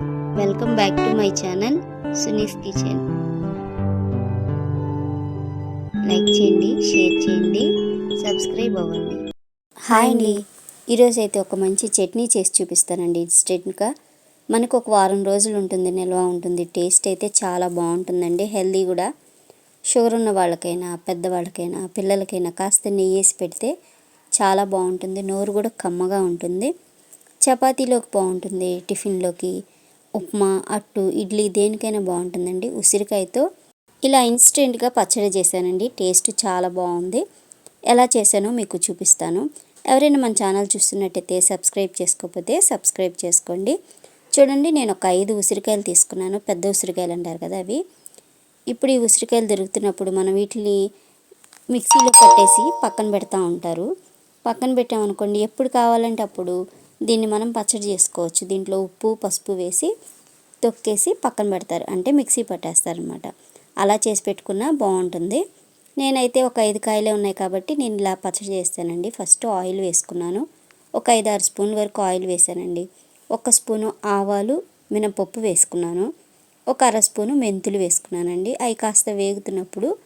Welcome back to my channel Suni's kitchen like చేయండి share చేయండి subscribe అవ్వండి. Hi అండి ఈరోజు అయితే ఒక మంచి చట్నీ చేసి చూపిస్తానండి. ఇన్స్టెంట్గా మనకు ఒక వారం రోజులు ఉంటుంది నిల్వ ఉంటుంది టేస్ట్ అయితే చాలా బాగుంటుందండి. హెల్దీ కూడా. షుగర్ ఉన్న వాళ్ళకైనా పెద్దవాళ్ళకైనా పిల్లలకైనా కాస్త నెయ్యి వేసి పెడితే చాలా బాగుంటుంది. నోరు కూడా కమ్మగా ఉంటుంది. చపాతీలోకి బాగుంటుంది టిఫిన్లోకి. ఉప్మా అట్టు ఇడ్లీ దేనికైనా బాగుంటుందండి. ఉసిరికాయతో ఇలా ఇన్స్టెంట్గా పచ్చడి చేశానండి. టేస్ట్ చాలా బాగుంది. ఎలా చేశానో మీకు చూపిస్తాను. ఎవరైనా మన ఛానల్ చూస్తున్నట్టయితే సబ్స్క్రైబ్ చేసుకోకపోతే సబ్స్క్రైబ్ చేసుకోండి. చూడండి నేను ఒక ఐదు ఉసిరికాయలు తీసుకున్నాను. పెద్ద ఉసిరికాయలు అంటారు కదా అవి. ఇప్పుడు ఈ ఉసిరికాయలు దొరుకుతున్నప్పుడు మనం వీటిని మిక్సీలో పట్టేసి పక్కన పెడతా ఉంటారు. పక్కన పెట్టామనుకోండి ఎప్పుడు కావాలంటే అప్పుడు దీన్ని మనం పచ్చడి చేసుకోవచ్చు. దీంట్లో ఉప్పు పసుపు వేసి తొక్కేసి పక్కన పెడతారు. అంటే మిక్సీ పట్టేస్తారనమాట అలా చేసి పెట్టుకున్నా బాగుంటుంది. నేనైతే ఒక ఐదు కాయలే ఉన్నాయి కాబట్టి నేను ఇలా పచ్చడి చేస్తానండి. ఫస్ట్ ఆయిల్ వేసుకున్నాను. ఒక ఐదు ఆరు స్పూన్ల వరకు ఆయిల్ వేసానండి. ఒక స్పూను ఆవాలు మినపప్పు వేసుకున్నాను. ఒక అర స్పూను మెంతులు వేసుకున్నానండి. అవి కాస్త వేగుతున్నప్పుడు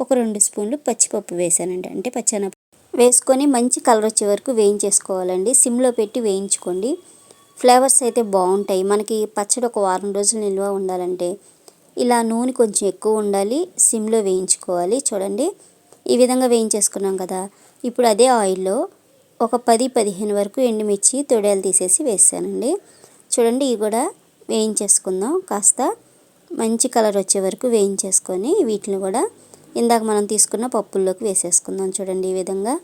ఒక రెండు స్పూన్లు పచ్చిపప్పు వేసానండి. అంటే పచ్చన వేసుకొని మంచి కలర్ వచ్చే వరకు వేయించేసుకోవాలండి. సిమ్లో పెట్టి వేయించుకోండి. ఫ్లేవర్స్ అయితే బాగుంటాయి. మనకి పచ్చడి ఒక వారం రోజులు నిల్వ ఉండాలంటే ఇలా నూనె కొంచెం ఎక్కువ ఉండాలి సిమ్లో వేయించుకోవాలి. చూడండి ఈ విధంగా వేయించేసుకున్నాం కదా. ఇప్పుడు అదే ఆయిల్లో ఒక పది పదిహేను వరకు ఎండుమిర్చి తొడేలు తీసేసి వేసానండి. చూడండి ఇవి కూడా వేయించేసుకుందాం. కాస్త మంచి కలర్ వచ్చే వరకు వేయించేసుకొని వీటిని కూడా ఇందాక మనం తీసుకున్న పప్పుల్లోకి వేసేసుకుందాం చూడండి ఈ విధంగా.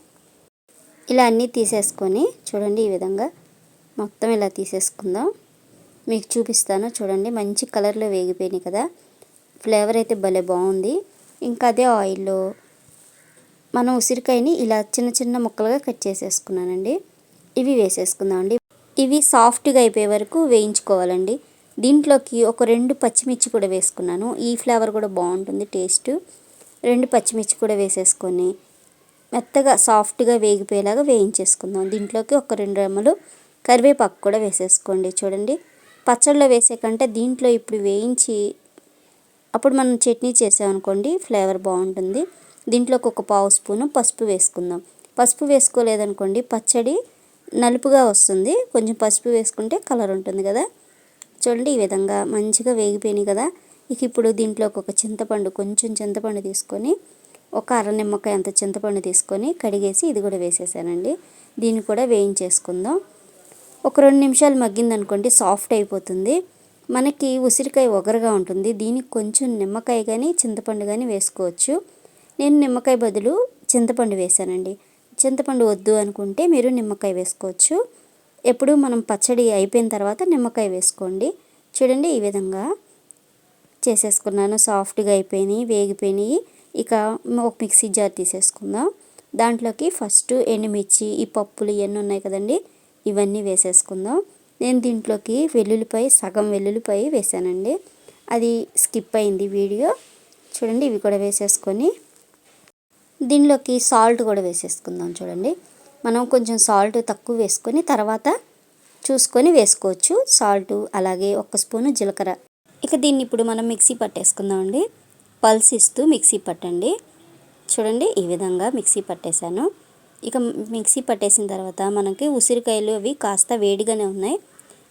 ఇలా అన్నీ తీసేసుకొని చూడండి ఈ విధంగా మొత్తం ఇలా తీసేసుకుందాం. మీకు చూపిస్తాను చూడండి మంచి కలర్లో వేగిపోయినాయి కదా. ఫ్లేవర్ అయితే భలే బాగుంది. ఇంకా అదే ఆయిల్లో మనం ఉసిరికాయని ఇలా చిన్న చిన్న ముక్కలుగా కట్ చేసేసుకున్నానండి. ఇవి వేసేసుకుందామండి ఇవి సాఫ్ట్గా అయిపోయే వరకు వేయించుకోవాలండి. దీంట్లోకి ఒక రెండు పచ్చిమిర్చి కూడా వేసుకున్నాను. ఈ ఫ్లేవర్ కూడా బాగుంటుంది టేస్ట్. రెండు పచ్చిమిర్చి కూడా వేసేసుకొని మెత్తగా సాఫ్ట్గా వేగిపోయేలాగా వేయించేసుకుందాం. దీంట్లోకి ఒక రెండు రెమ్మలు కరివేపాకు కూడా వేసేసుకోండి. చూడండి పచ్చళ్ళలో వేసే కంటే దీంట్లో ఇప్పుడు వేయించి అప్పుడు మనం చట్నీ చేసామనుకోండి ఫ్లేవర్ బాగుంటుంది. దీంట్లోకి ఒక పావు స్పూను పసుపు వేసుకుందాం. పసుపు వేసుకోలేదనుకోండి పచ్చడి నలుపుగా వస్తుంది. కొంచెం పసుపు వేసుకుంటే కలర్ ఉంటుంది కదా. చూడండి ఈ విధంగా మంచిగా వేగిపోయినాయి కదా. ఇక ఇప్పుడు దీంట్లోకి ఒక చింతపండు కొంచెం చింతపండు తీసుకొని ఒక అర నిమ్మకాయ అంత చింతపండు తీసుకొని కడిగేసి ఇది కూడా వేసేసానండి. దీన్ని కూడా వేయించేసుకుందాం. ఒక రెండు నిమిషాలు మగ్గిందనుకోండి సాఫ్ట్ అయిపోతుంది. మనకి ఉసిరికాయ ఒగరుగా ఉంటుంది. దీనికి కొంచెం నిమ్మకాయ కానీ చింతపండు కానీ వేసుకోవచ్చు. నేను నిమ్మకాయ బదులు చింతపండు వేసానండి. చింతపండు వద్దు అనుకుంటే మీరు నిమ్మకాయ వేసుకోవచ్చు. ఎప్పుడు మనం పచ్చడి అయిపోయిన తర్వాత నిమ్మకాయ వేసుకోండి. చూడండి ఈ విధంగా. చేసేసుకున్నాను. సాఫ్ట్గా అయిపోయినాయి వేగిపోయినాయి. ఇక ఒక మిక్సీ జార్ తీసేసుకుందాం. దాంట్లోకి ఫస్ట్ ఎండుమిర్చి ఈ పప్పులు ఇవన్నీ ఉన్నాయి కదండి ఇవన్నీ వేసేసుకుందాం. నేను దీంట్లోకి వెల్లుల్లిపై సగం వెల్లుల్లిపై వేసానండి. అది స్కిప్ అయింది వీడియో. చూడండి ఇవి కూడా వేసేసుకొని. దీనిలోకి సాల్ట్ కూడా వేసేసుకుందాం చూడండి. మనం కొంచెం సాల్ట్ తక్కువ వేసుకొని తర్వాత చూసుకొని వేసుకోవచ్చు. సాల్ట్ అలాగే ఒక స్పూను జీలకర్ర. ఇక దీన్ని ఇప్పుడు మనం మిక్సీ పట్టేసుకుందామండి. పల్స్ ఇస్తూ మిక్సీ పట్టండి. చూడండి ఈ విధంగా మిక్సీ పట్టేశాను. ఇక మిక్సీ పట్టేసిన తర్వాత మనకి ఉసిరికాయలు అవి కాస్త వేడిగానే ఉన్నాయి.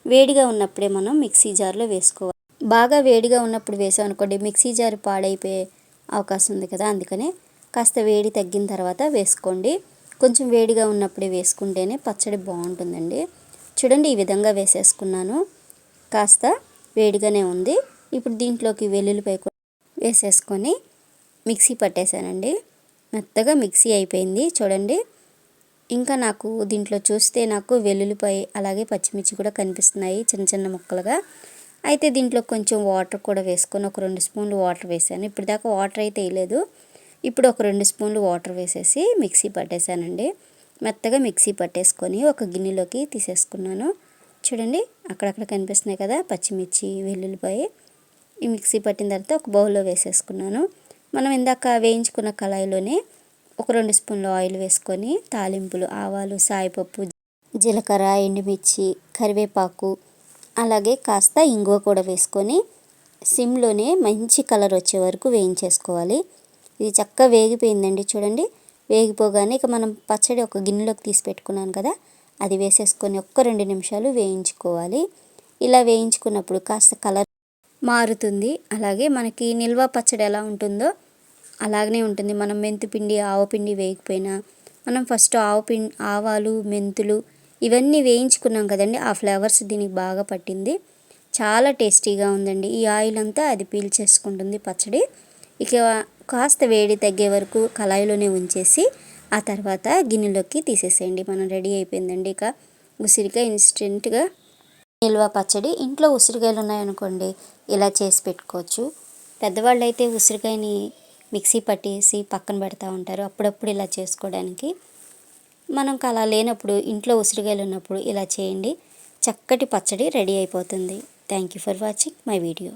వేడిగా ఉన్నప్పుడే మనం మిక్సీ జార్లో వేసుకోవాలి. బాగా వేడిగా ఉన్నప్పుడు వేసామనుకోండి మిక్సీ జార్ పాడైపోయే అవకాశం ఉంది కదా అందుకనే కాస్త వేడి తగ్గిన తర్వాత వేసుకోండి. కొంచెం వేడిగా ఉన్నప్పుడే వేసుకుంటేనే పచ్చడి బాగుంటుందండి. చూడండి ఈ విధంగా వేసేసుకున్నాను. కాస్త వేడిగానే ఉంది. ఇప్పుడు దీంట్లోకి వెల్లుల్లిపాయ కూడా వేసేసుకొని మిక్సీ పట్టేశానండి. మెత్తగా మిక్సీ అయిపోయింది. చూడండి. ఇంకా నాకు దీంట్లో చూస్తే నాకు వెల్లుల్లిపాయ అలాగే పచ్చిమిర్చి కూడా కనిపిస్తున్నాయి చిన్న చిన్న ముక్కలుగా. అయితే దీంట్లో కొంచెం వాటర్ కూడా వేసుకొని ఒక రెండు స్పూన్లు వాటర్ వేసాను. ఇప్పుడు దాకా వాటర్ అయితే వేయలేదు. ఇప్పుడు ఒక రెండు స్పూన్లు వాటర్ వేసేసి మిక్సీ పట్టేశానండి. మెత్తగా మిక్సీ పట్టేసుకొని ఒక గిన్నెలోకి తీసేసుకున్నాను. చూడండి అక్కడక్కడ కనిపిస్తున్నాయి కదా పచ్చిమిర్చి వెల్లుల్లిపాయ. ఈ మిక్సీ పట్టిన తర్వాత ఒక బౌల్లో వేసేసుకున్నాను. మనం ఇందాక వేయించుకున్న కళాయిలోనే ఒక రెండు స్పూన్లు ఆయిల్ వేసుకొని తాలింపులు ఆవాలు సాయిపప్పు జీలకర్ర ఎండుమిర్చి కరివేపాకు అలాగే కాస్త ఇంగువ కూడా వేసుకొని సిమ్లోనే మంచి కలర్ వచ్చే వరకు వేయించేసుకోవాలి. ఇది చక్కగా వేగిపోయిందండి చూడండి. వేగిపోగానే ఇక మనం పచ్చడి ఒక గిన్నెలోకి తీసి పెట్టుకున్నాను కదా అది వేసేసుకొని ఒక్క రెండు నిమిషాలు వేయించుకోవాలి. ఇలా వేయించుకున్నప్పుడు కాస్త కలర్ మారుతుంది. అలాగే మనకి నిల్వ పచ్చడి ఎలా ఉంటుందో అలాగనే ఉంటుంది. మనం మెంతిపిండి ఆవపిండి వేయకపోయినా మనం ఫస్ట్ ఆవు ఆవాలు మెంతులు ఇవన్నీ వేయించుకున్నాం కదండి. ఆ ఫ్లేవర్స్ దీనికి బాగా పట్టింది. చాలా టేస్టీగా ఉందండి. ఈ ఆయిల్ అంతా అది పీల్చేసుకుంటుంది పచ్చడి. ఇక కాస్త వేడి తగ్గే వరకు కళాయిలోనే ఉంచేసి ఆ తర్వాత గిన్నెలోకి తీసేసేయండి. మనం రెడీ అయిపోయిందండి. ఇక ఉసిరికాయ ఇన్స్టెంట్గా నిల్వ పచ్చడి ఇంట్లో ఉసిరికాయలు ఉన్నాయనుకోండి ఇలా చేసి పెట్టుకోవచ్చు. పెద్దవాళ్ళు అయితే ఉసిరికాయని మిక్సీ పట్టేసి పక్కన పెడతా ఉంటారు. అప్పుడప్పుడు ఇలా చేసుకోవడానికి. మనం అలా లేనప్పుడు ఇంట్లో ఉసిరికాయలు ఉన్నప్పుడు ఇలా చేయండి. చక్కటి పచ్చడి రెడీ అయిపోతుంది. Thank you for watching my video.